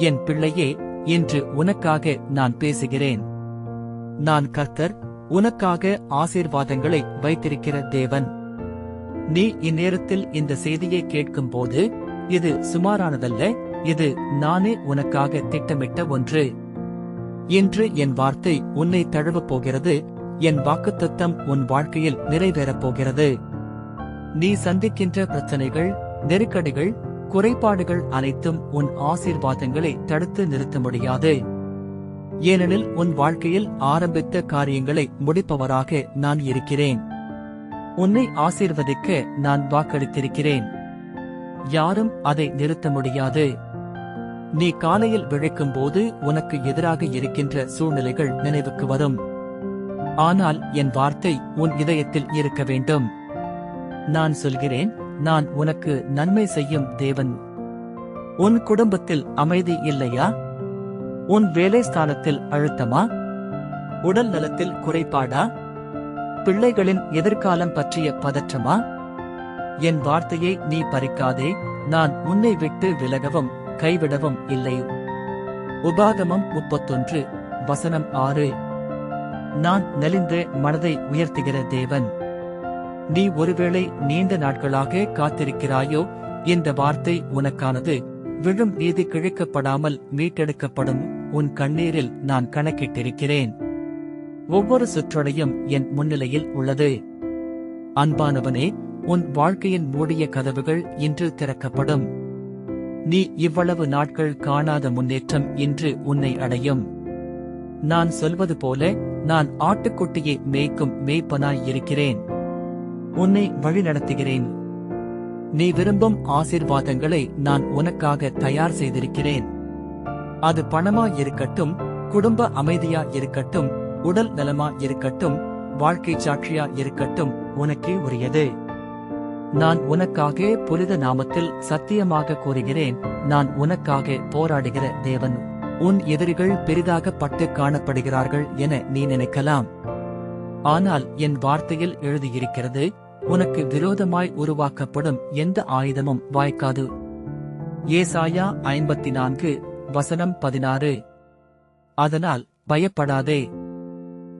என் பிள்ளையே இன்று உனக்காக நான் பேசுகிறேன். நான் கர்த்தர் உனக்காக ஆசீர்வாதங்களை வைத்திருக்கிற தேவன். நீ இந்நேரத்தில் இந்த செய்தியை கேட்கும்போது இது சுமாரானதல்ல இது நானே உனக்காக திட்டமிட்ட ஒன்று. இன்று என் வார்த்தை உன்னை தழுவப் போகிறது என் வாக்குத்தத்தம் உன் வாழ்க்கையில் நிறைவேறப் போகிறது. நீ சந்திக்கின்ற பிரச்சனைகள் நெருக்கடிகள் குறைபாடுகள் அனைத்தும் உன் ஆசீர்வாதங்களை தடுத்து நிறுத்த முடியாது ஏனெனில் உன் வாழ்க்கையில் ஆரம்பித்த காரியங்களை முடிப்பவராக நான் இருக்கிறேன். உன்னை ஆசீர்வதிக்க நான் வாக்களித்திருக்கிறேன். யாரும் அதை நிறுத்த முடியாது நீ காலையில் விழிக்கும் போது உனக்கு எதிராக இருக்கின்ற சூழ்நிலைகள் நினைவுக்கு வரும். ஆனால் என் வார்த்தை உன் இதயத்தில் இருக்க வேண்டும். நான் சொல்கிறேன் நான் உனக்கு நன்மை செய்யும் தேவன். உன் குடும்பத்தில் அமைதி இல்லையா? உன் வேலை ஸ்தானத்தில் அழுத்தமா? உடல் நலத்தில் குறைபாடா? பிள்ளைகளின் எதிர்காலம் பற்றிய பதற்றமா? என் வார்த்தையை நீ பறிக்காதே நான் உன்னை விட்டு விலகவும் கைவிடவும் இல்லை. உபாகமம் முப்பத்தொன்று வசனம் ஆறு. நான் நெளிந்த மனதை உயர்த்துகிற தேவன். நீ ஒருவேளை நீண்ட நாட்களாக காத்திருக்கிறாயோ? இந்த வார்த்தை உனக்கானது. விழும் நீதி கிழக்கப்படாமல் மீட்டெடுக்கப்படும் உன் கண்ணீரில் நான் கணக்கிட்டிருக்கிறேன். ஒவ்வொரு சுற்றடையும் என் முன்னிலையில் உள்ளது. அன்பானவனே உன் வாழ்க்கையின் மூடிய கதவுகள் இன்று திறக்கப்படும். நீ இவ்வளவு நாட்கள் காணாத முன்னேற்றம் இன்று உன்னை அடையும். நான் சொல்வது போல நான் ஆட்டுக்குட்டியை மேய்க்கும் மேய்ப்பனாய் இருக்கிறேன். உன்னை வழிநடத்துகிறேன். நீ விரும்பும் ஆசிர்வாதங்களை நான் உனக்காக தயார் செய்திருக்கிறேன். அது பணமா இருக்கட்டும் குடும்ப அமைதியா இருக்கட்டும் உடல் நலமா இருக்கட்டும் வாழ்க்கை சாட்சியா இருக்கட்டும் உனக்கே உரியது. நான் உனக்காக புனித நாமத்தில் சத்தியமாக கூறுகிறேன் நான் உனக்காக போராடுகிற தேவன். உன் எதிரிகள் பெரிதாக பட்டு காணப்படுகிறார்கள் என நீ நினைக்கலாம். ஆனால் என் வார்த்தையில் எழுதியிருக்கிறது உனக்கு விரோதமாய் உருவாக்கப்படும் எந்த ஆயுதமும் வாய்க்காது. ஏசாயா ஐம்பத்தி நான்கு வசனம் பதினாறு. அதனால் பயப்படாதே.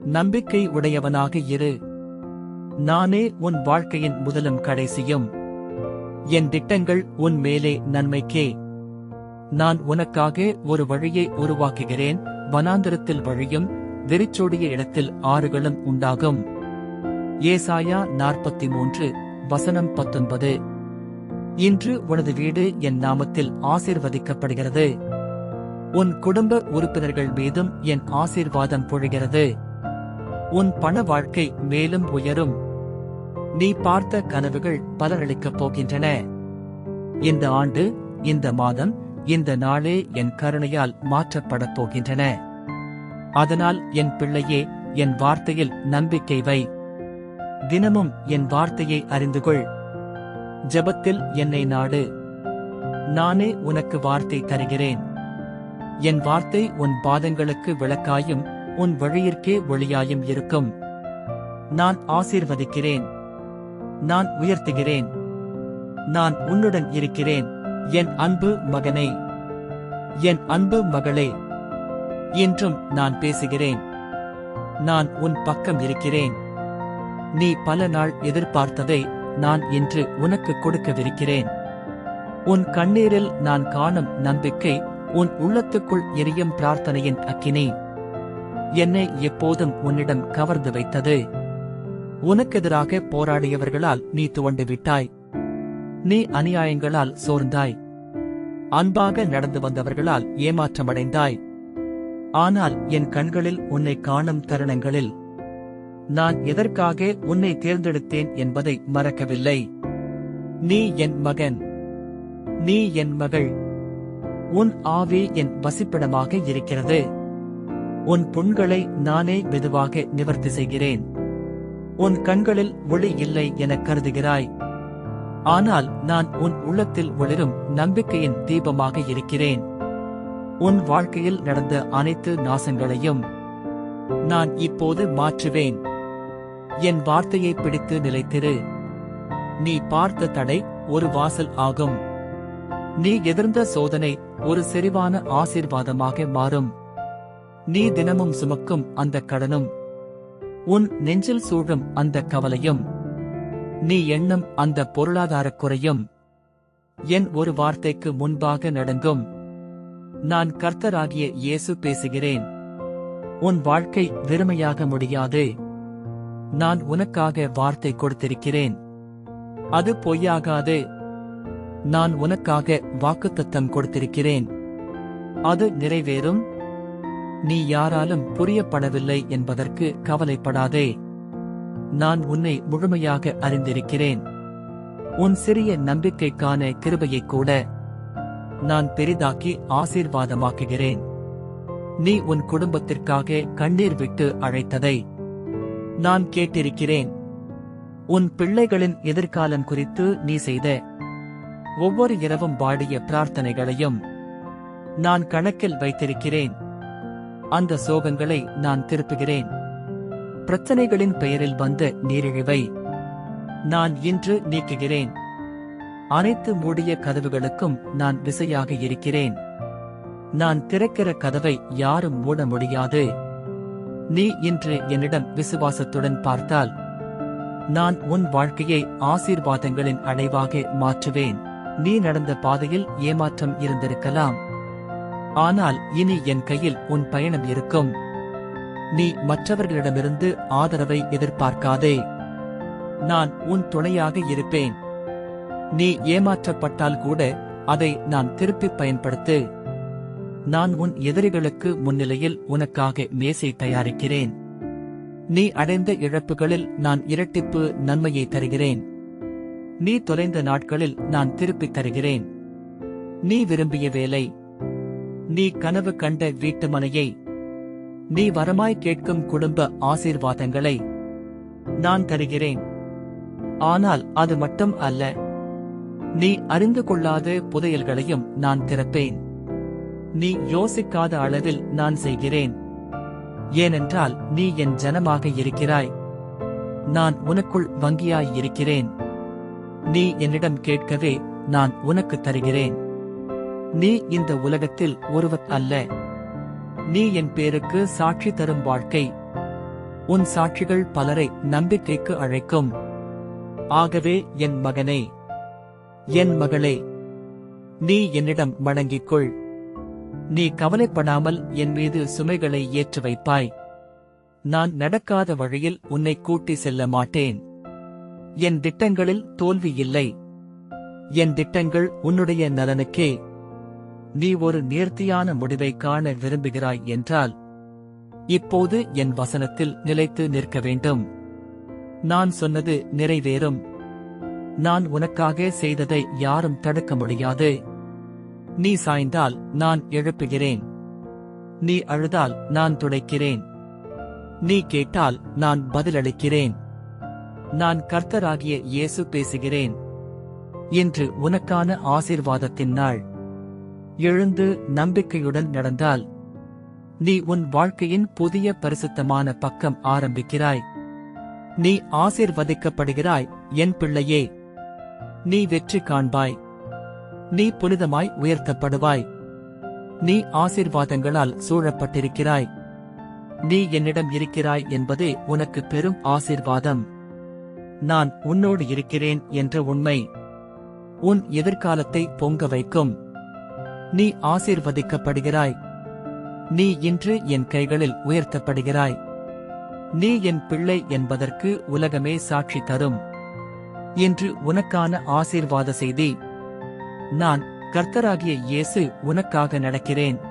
நம்பிக்கை உடையவனாக இரு. நானே உன் வாழ்க்கையின் முதலும் கடைசியும். என் திட்டங்கள் உன் மேலே நன்மைக்கே. நான் உனக்காக ஒரு வழியை உருவாக்குகிறேன் வனாந்திரத்தில் வழியும் வெறிச்சோடிய இடத்தில் ஆறுகளும் உண்டாகும். ஏசாயா நாற்பத்தி மூன்று வசனம் பத்தொன்பது. இன்று உனது வீடு என் நாமத்தில் ஆசிர்வதிக்கப்படுகிறது. உன் குடும்ப உறுப்பினர்கள் மீதும் என் ஆசீர்வாதம் பொழிகிறது. உன் பண வாழ்க்கை மேலும் உயரும். நீ பார்த்த கனவுகள் பலரளிக்கப் போகின்றன. இந்த ஆண்டு இந்த மாதம் இந்த நாளே என் கருணையால் மாற்றப்படப் போகின்றன. அதனால் என் பிள்ளையே என் வார்த்தையில் நம்பிக்கை வை. தினமும் என் வார்த்தையை அறிந்து கொள் ஜெபத்தில் என்னை நாடு. நானே உனக்கு வார்த்தை தருகிறேன். என் வார்த்தை உன் பாதங்களுக்கு விளக்காயும் உன் வழியிற்கே ஒளியாயும் இருக்கும். நான் ஆசீர்வதிக்கிறேன். நான் உயர்த்துகிறேன். நான் உன்னுடன் இருக்கிறேன். என் அன்பு மகனே. என் அன்பு மகளே. இன்றும் நான் பேசுகிறேன். நான் உன் பக்கம் இருக்கிறேன். நீ பல நாள் எதிர்பார்த்ததை நான் இன்று உனக்கு கொடுக்கவிருக்கிறேன். உன் கண்ணீரில் நான் காணும் நம்பிக்கை உன் உள்ளத்துக்குள் எரியும் பிரார்த்தனையின் அக்கினி. என்னை எப்போதும் உன்னிடம் கவர்ந்து வைத்தது. உனக்கெதிராக போராடியவர்களால் நீ துவண்டு விட்டாய். நீ அநியாயங்களால் சோர்ந்தாய். அன்பாக நடந்து வந்தவர்களால் ஏமாற்றமடைந்தாய். ஆனால் என் கண்களில் உன்னை காணும் தருணங்களில் நான் எதற்காக உன்னை தேர்ந்தெடுத்தேன் என்பதை மறக்கவில்லை. நீ என் மகன். நீ என் மகள். உன் ஆவி என் வசிப்பிடமாக இருக்கிறது. உன் புண்களை நானே மெதுவாக நிவர்த்தி செய்கிறேன். உன் கண்களில் ஒளி இல்லை என கருதுகிறாய். ஆனால் நான் உன் உள்ளத்தில் ஒளிரும் நம்பிக்கையின் தீபமாக இருக்கிறேன். உன் வாழ்க்கையில் நடந்த அனைத்து நாசங்களையும் நான் இப்போது மாற்றுவேன். என் வார்த்தையை பிடித்து நிலைத்திரு. நீ பார்த்த தடை ஒரு வாசல் ஆகும். நீ எதிர்ந்த சோதனை ஒரு செறிவான ஆசீர்வாதமாக மாறும். நீ தினமும் சுமக்கும் அந்த கடனும் உன் நெஞ்சில் சூழும் அந்த கவலையும் நீ எண்ணும் அந்த பொருளாதாரக் குறையும். என் ஒரு வார்த்தைக்கு முன்பாக நடங்கும். நான் கர்த்தராகிய இயேசு பேசுகிறேன். உன் வாழ்க்கை வெறுமையாக முடியாது. நான் உனக்காக வார்த்தை கொடுத்திருக்கிறேன். அது பொய்யாகாது. நான் உனக்காக வாக்குத்தத்தம் கொடுத்திருக்கிறேன். அது நிறைவேறும். நீ யாராலும் புரியப்படவில்லை என்பதற்கு கவலைப்படாதே. நான் உன்னை முழுமையாக அறிந்திருக்கிறேன். உன் சிறிய நம்பிக்கைக்கான கிருபையை கூட நான் பெரிதாக்கி ஆசீர்வாதமாக்குகிறேன். நீ உன் குடும்பத்திற்காக கண்ணீர் விட்டு அழைத்ததை நான் கேட்டிருக்கிறேன். உன் பிள்ளைகளின் எதிர்காலம் குறித்து நீ செய்த ஒவ்வொரு இரவும் பாடிய பிரார்த்தனைகளையும் நான் கணக்கில் வைத்திருக்கிறேன். அந்த சோகங்களை நான் திருப்புகிறேன். பிரச்சனைகளின் பெயரில் வந்த நீரிழிவை நான் இன்று நீக்குகிறேன். அனைத்து மூடிய கதவுகளுக்கும் நான் விசையாக இருக்கிறேன். நான் திறக்கிற கதவை யாரும் மூட முடியாது. நீ இன்று என்னிடம் விசுவாசத்துடன் பார்த்தால் நான் உன் வாழ்க்கையை ஆசீர்வாதங்களின் அடைவாக மாற்றுவேன். நீ நடந்த பாதையில் ஏமாற்றம் இருந்திருக்கலாம். ஆனால் இனி என் கையில் உன் பயணம் இருக்கும். நீ மற்றவர்களிடமிருந்து ஆதரவை எதிர்பார்க்காதே. நான் உன் துணையாக இருப்பேன். நீ ஏமாற்றப்பட்டால் கூட அதை நான் திருப்பி பயன்படுத்து. நான் உன் எதிரிகளுக்கு முன்னிலையில் உனக்காக மேசை தயாரிக்கிறேன். நீ அடைந்த இழப்புகளில் நான் இரட்டிப்பு நன்மையை தருகிறேன். நீ தொலைந்த நாட்களில் நான் திருப்பித் தருகிறேன். நீ விரும்பிய வேலை. நீ கனவு கண்ட வீட்டுமனையை நீ வரமாய் கேட்கும் குடும்ப ஆசீர்வாதங்களை நான் தருகிறேன். ஆனால் அது மட்டும் அல்ல. நீ அறிந்து கொள்ளாத புதையல்களையும் நான் திறப்பேன். நீ யோசிக்காத அளவில் நான் செய்கிறேன். ஏனென்றால் நீ என் ஜனமாக இருக்கிறாய். நான் உனக்குள் வங்கியாய் இருக்கிறேன். நீ என்னிடம் கேட்கவே நான் உனக்கு தருகிறேன். நீ இந்த உலகத்தில் ஒருவர் அல்ல. நீ என் பேருக்கு சாட்சி தரும் வாழ்க்கை. உன் சாட்சிகள் பலரை நம்பிக்கைக்கு அழைக்கும். ஆகவே என் மகனே என் மகளே நீ என்னிடம் வணங்கிக் கொள் நீ கவலைப்படாமல் என் மீது சுமைகளை ஏற்றி வைப்பாய். நான் நடக்காத வழியில் உன்னை கூட்டி செல்ல மாட்டேன். என் திட்டங்களில் தோல்வி இல்லை. என் திட்டங்கள் உன்னுடைய நலனுக்கே. நீ ஒரு நேர்த்தியான முடிவை காண விரும்புகிறாய் என்றால் இப்போது என் வசனத்தில் நிலைத்து நிற்க வேண்டும். நான் சொன்னது நிறைவேறும். நான் உனக்காக செய்ததை யாரும் தடுக்க முடியாது. நீ சாய்ந்தால் நான் எழுப்புகிறேன். நீ அழுதால் நான் துடைக்கிறேன். நீ கேட்டால் நான் பதிலளிக்கிறேன். நான் கர்த்தராகிய இயேசு பேசுகிறேன். என்று உனக்கான ஆசீர்வாதத்தின் நாள். எழுந்து நம்பிக்கையுடன் நடந்தால் நீ உன் வாழ்க்கையின் புதிய பரிசுத்தமான பக்கம் ஆரம்பிக்கிறாய். நீ ஆசிர்வதிக்கப்படுகிறாய் என் பிள்ளையே. நீ வெற்றி காண்பாய். நீ புனிதமாய் உயர்த்தப்படுவாய். நீ ஆசீர்வாதங்களால் சூழப்பட்டிருக்கிறாய். நீ என்னிடம் இருக்கிறாய் என்பதே உனக்கு பெரும் ஆசீர்வாதம். நான் உன்னோடு இருக்கிறேன் என்ற உண்மை. உன் எதிர்காலத்தை பொங்க வைக்கும். நீ ஆசீர்வதிக்கப்படுகிறாய். நீ இன்று என் கைகளில் உயர்த்தப்படுகிறாய். நீ என் பிள்ளை என்பதற்கு உலகமே சாட்சி தரும். என்று உனக்கான ஆசீர்வாத செய்தி நான் கர்த்தராகிய இயேசு உனக்காக நடக்கிறேன்.